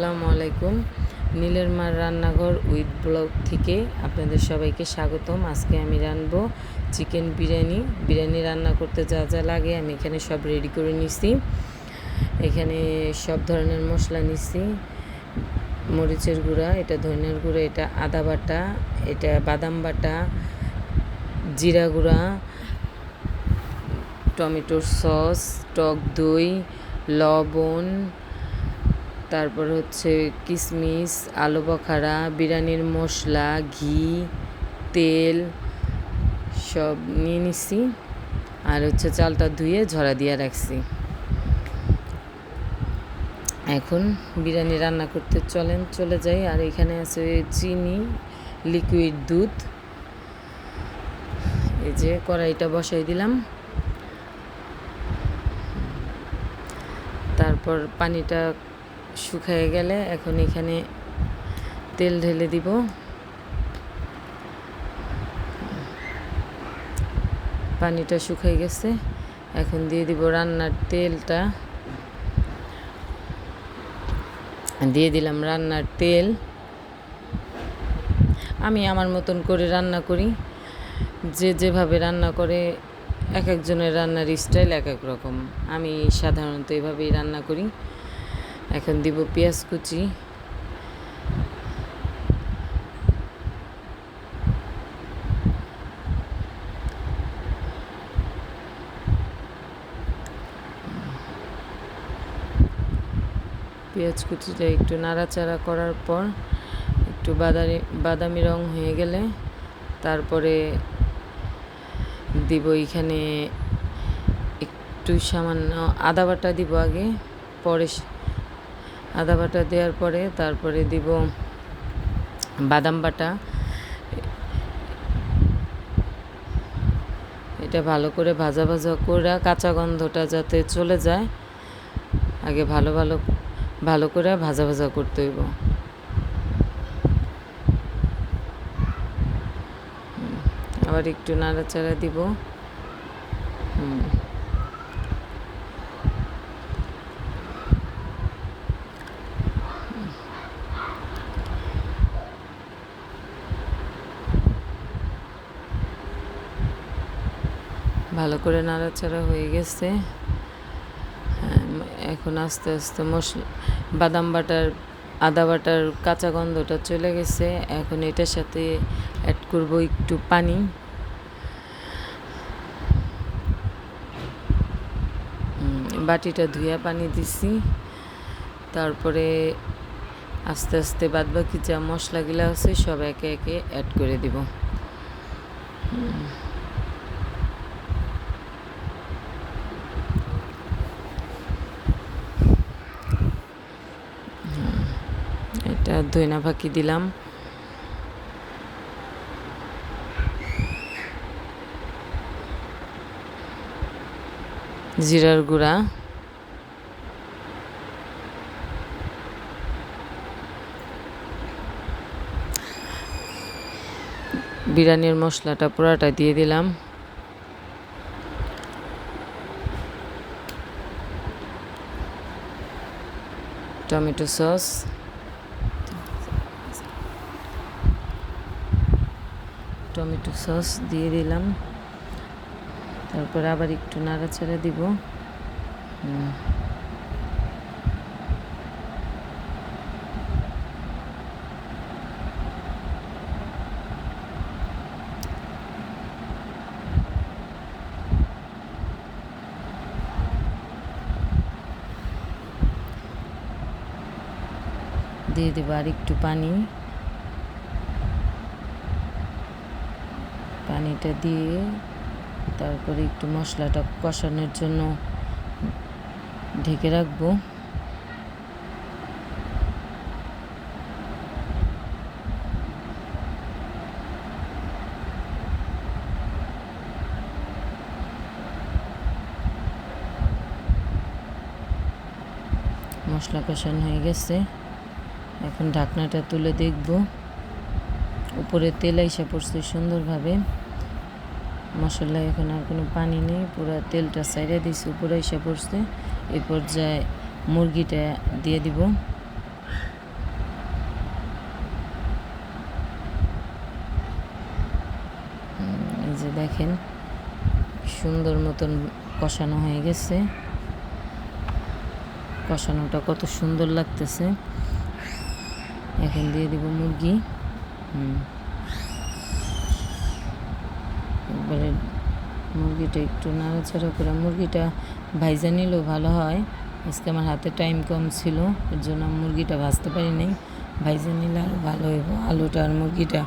আসসালামু আলাইকুম। নীলের মার রান্নাঘর উইথ ব্লগ থেকে আপনাদের সবাইকে স্বাগতম। আজকে আমি রানবো চিকেন বিরিয়ানি। বিরিয়ানি রান্না করতে যা যা লাগে আমি এখানে সব রেডি করে নিছি। এখানে সব ধরনের মশলা নিছি। মরিচের গুঁড়া, এটা ধনিয়ার গুঁড়া, এটা আদা বাটা, এটা বাদাম বাটা, জিরা গুঁড়া, টমেটোর সস, টক দই, লবণ তারপর হচ্ছে কিশমিশ আলু বখারা, বিরিয়ানির মশলা, ঘি, তেল, সব নিয়ে নিছি। আর হচ্ছে চালটা ধুয়ে ঝরা দিয়ে রাখছি। এখন বিরিয়ানি রান্না করতে চলেন, চলে যাই। আর এখানে আছে চিনি, লিকুইড দুধ। এই যে কড়াইটা বসাই দিলাম। তারপর পানিটা শুকিয়ে গেলে এখন এখানে তেল ঢেলে দিব। পানিটা শুকিয়ে গেছে। এখন দিয়ে দিব রান্নার তেলটা। দিয়ে দিলাম রান্নার তেল। আমি আমার মতন করে রান্না করি। যে যেভাবে রান্না করে, এক একজনের রান্নার স্টাইল এক এক রকম। আমি সাধারণত এভাবেই রান্না করি। এখন দিব পেঁয়াজ কুচি। পেঁয়াজ কুচিটা একটু নাড়াচাড়া করার পর একটু বাদামি বাদামি রং হয়ে গেলে তারপরে দিব এখানে একটু সামান্য আদা বাটা দিব আগে, পরে আদা বাটা দেওয়ার পরে তারপরে দিব বাদাম বাটা। এটা ভালো করে ভাজা ভাজা করে কাঁচা গন্ধটা যাতে চলে যায়, আগে ভালো ভালো ভালো করে ভাজা ভাজা করতে হইব। আবার একটু নাড়াচাড়া দিব। হুম ভালো করে নাড়াচাড়া হয়ে গেছে। এখন আস্তে আস্তে মশলা বাদাম বাটার, আদা বাটার কাঁচা গন্ধটা চলে গেছে। এখন এটার সাথে অ্যাড করব একটু পানি। বাটিটা ধুয়ে পানি দিছি। তারপরে আস্তে আস্তে বাদ বাকি যা মশলাগুলো আছে সব একে একে অ্যাড করে দিব। দইনা ফাঁকি দিলাম। জিরার গুঁড়া। বিরিয়ানির মশলাটা পুরাটা দিয়ে দিলাম। Tomato sauce. টমেটো সস দিয়ে দিলাম। তারপর আবার একটু নাড়াচাড়া দিব। দিয়ে দেবো আর একটু পানি। পানিটা দিয়ে তারপরে একটু মশলাটা কষানোর জন্য ঢেকে রাখব। মশলা কষানো হয়ে গেছে। এখন ঢাকনাটা তুলে দেখব। উপরে তেল আইসা পড়ছে সুন্দরভাবে। মশলা এখন আর কোনো পানি নেই, পুরো তেলটা সাইডে দিয়েছি উপরে আইসা পড়ছে। এরপর পর্যায়ে মুরগিটা দিয়ে দিব। এই যে দেখেন, সুন্দর মতন কষানো হয়ে গেছে। কষানোটা কত সুন্দর লাগতেছে। এখন দিয়ে দিব মুরগি। একবারে মুরগিটা একটু নাড়াচাড়া করে, মুরগিটা ভাইজা নিলেও ভালো হয়। আজকে আমার হাতে টাইম কম ছিল, এর জন্য মুরগিটা ভাজতে পারি নাই। ভাইজা নিলে আরও ভালো হইব। আলুটা আর মুরগিটা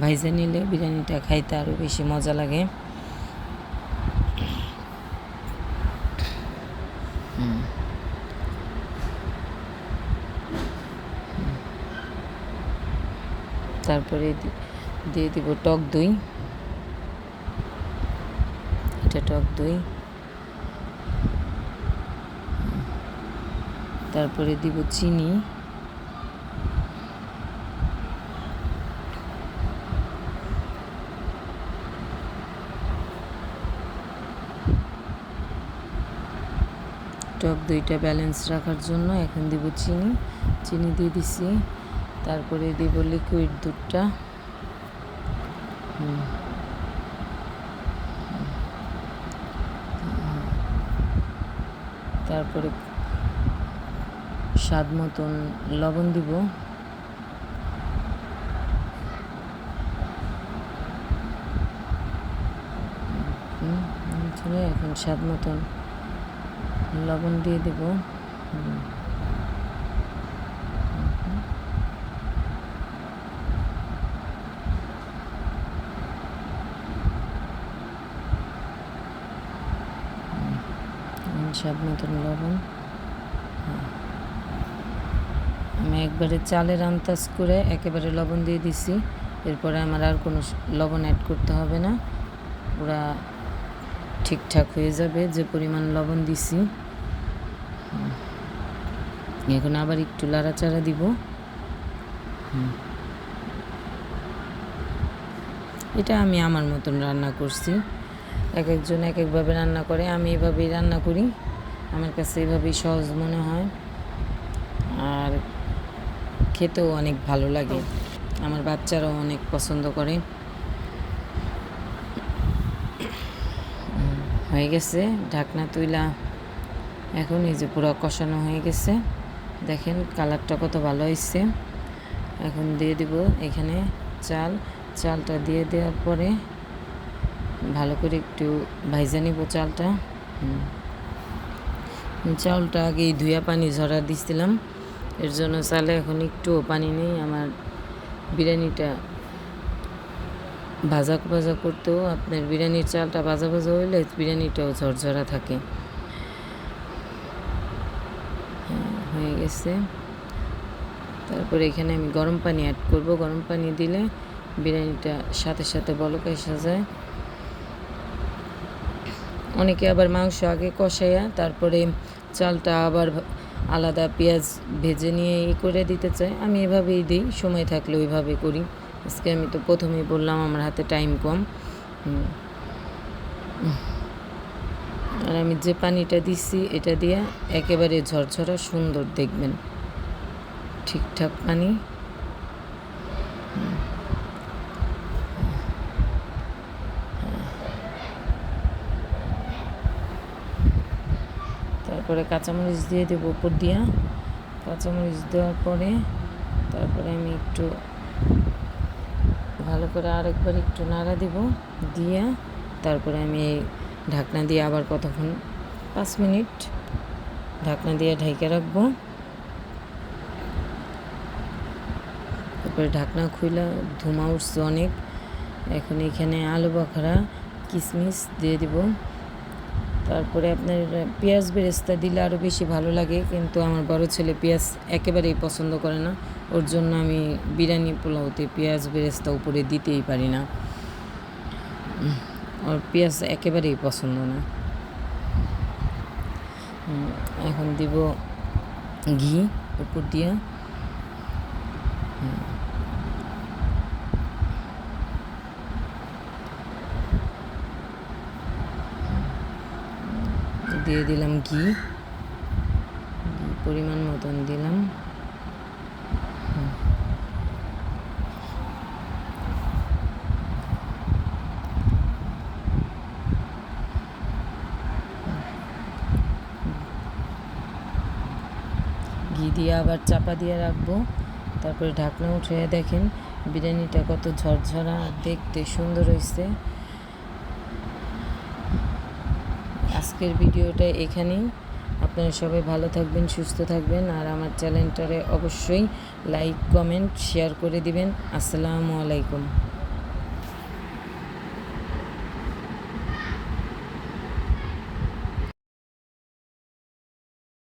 ভাইজা নিলে বিরিয়ানিটা খাইতে আরও বেশি মজা লাগে। হুম। তারপরে দিয়ে দিব টক দই। এটা টক দই। তারপরে দিব চিনি। টক দইটা ব্যালেন্স রাখার জন্য এখন দিব চিনি। চিনি দিয়ে দিছি। তারপরে দিব লিকুইড দুধটা তারপরে স্বাদ মতন লবণ দিব এখন স্বাদ মতন লবণ দিয়ে দেব হুম, মতন লবণ হ্যাঁ। আমি একবারে চালের আন্তাজ করে একেবারে লবণ দিয়ে দিছি। এরপরে আমার আর কোনো লবণ অ্যাড করতে হবে না। পুরা ঠিকঠাক হয়ে যাবে যে পরিমাণ লবণ দিছি। এখন আবার একটু লাড়াচাড়া দিব। হুম। এটা আমি আমার মতন রান্না করছি। এক একজন এক একভাবে রান্না করে। আমি এভাবেই রান্না করি। আমার কাছে এভাবেই সহজ মনে হয়। আর খেতেও অনেক ভালো লাগে। আমার বাচ্চারাও অনেক পছন্দ করে। হয়ে গেছে, ঢাকনা তুইলা। এখন এই যে পুরো কষানো হয়ে গেছে। দেখেন কালারটা কত ভালো হয়েছে এখন দিয়ে দিব এখানে চাল। চালটা দিয়ে দেওয়ার পরে ভালো করে একটু ভাইজা নিব চালটা। হুম। চাউলটা আগেই ধুয়া পানি ঝরা দিছিলাম। এর জন্য চালে এখন একটুও পানি নেই। আমার বিরিয়ানিটা ভাজা ভাজা করতেও আপনার বিরিয়ানির চালটা ভাজা ভাজা হইলে বিরিয়ানিটাও ঝরঝরা থাকে। হ্যাঁ, হয়ে গেছে। তারপরে এখানে আমি গরম পানি অ্যাড করব। গরম পানি দিলে বিরিয়ানিটা সাথে সাথে বলক এসে যায় অনেকে আবার মাংস আগে কষাইয়া তারপরে চালটা আবার আলাদা পেঁয়াজ ভেজে নিয়ে ই করে দিতে চাই আমি এভাবেই দিই, সময় থাকলে ওইভাবে করি। আজকে আমি তো প্রথমেই বললাম আমার হাতে টাইম কম। আর আমি যে পানিটা দিচ্ছি এটা দিয়ে একেবারে ঝরঝরা সুন্দর দেখবেন। ঠিকঠাক পানি। তারপরে কাঁচামরিচ দিয়ে দেবো উপর দিয়া। কাঁচামরিচ দেওয়ার পরে তারপরে আমি একটু ভালো করে আরেকবার একটু নাড়া দিব দিয়া। তারপরে আমি এই ঢাকনা দিয়ে আবার কতক্ষণ? পাঁচ মিনিট ঢাকনা দিয়ে ঢেকে রাখব। তারপরে ঢাকনা খুইলা ধুমা উঠছে অনেক। এখন এখানে আলু বখরা কিশমিশ দিয়ে দিব। তারপরে আপনার পেঁয়াজ বেরেস্তা দিলে আরও বেশি ভালো লাগে, কিন্তু আমার বড় ছেলে পেঁয়াজ একেবারেই পছন্দ করে না। ওর জন্য আমি বিরিয়ানি, পোলাওতে পেঁয়াজ বেরেস্তা উপরে দিতেই পারি না। ওর পেঁয়াজ একেবারেই পছন্দ না। এখন দিব ঘি উপর দিয়ে। দিয়ে দিলাম ঘি। পরিমাণ মতন দিলাম। ঘি দিয়ে আবার চাপা দিয়ে রাখব। তারপরে ঢাকনা উঠে দেখেন, বিরিয়ানিটা কত ঝরঝরা, দেখতে সুন্দর হয়েছে আজকের ভিডিওটা এখানেই। আপনারা সবাই ভালো থাকবেন, সুস্থ থাকবেন আর আমার চ্যানেলটারে অবশ্যই লাইক, কমেন্ট, শেয়ার করে দিবেন। আসসালামু আলাইকুম।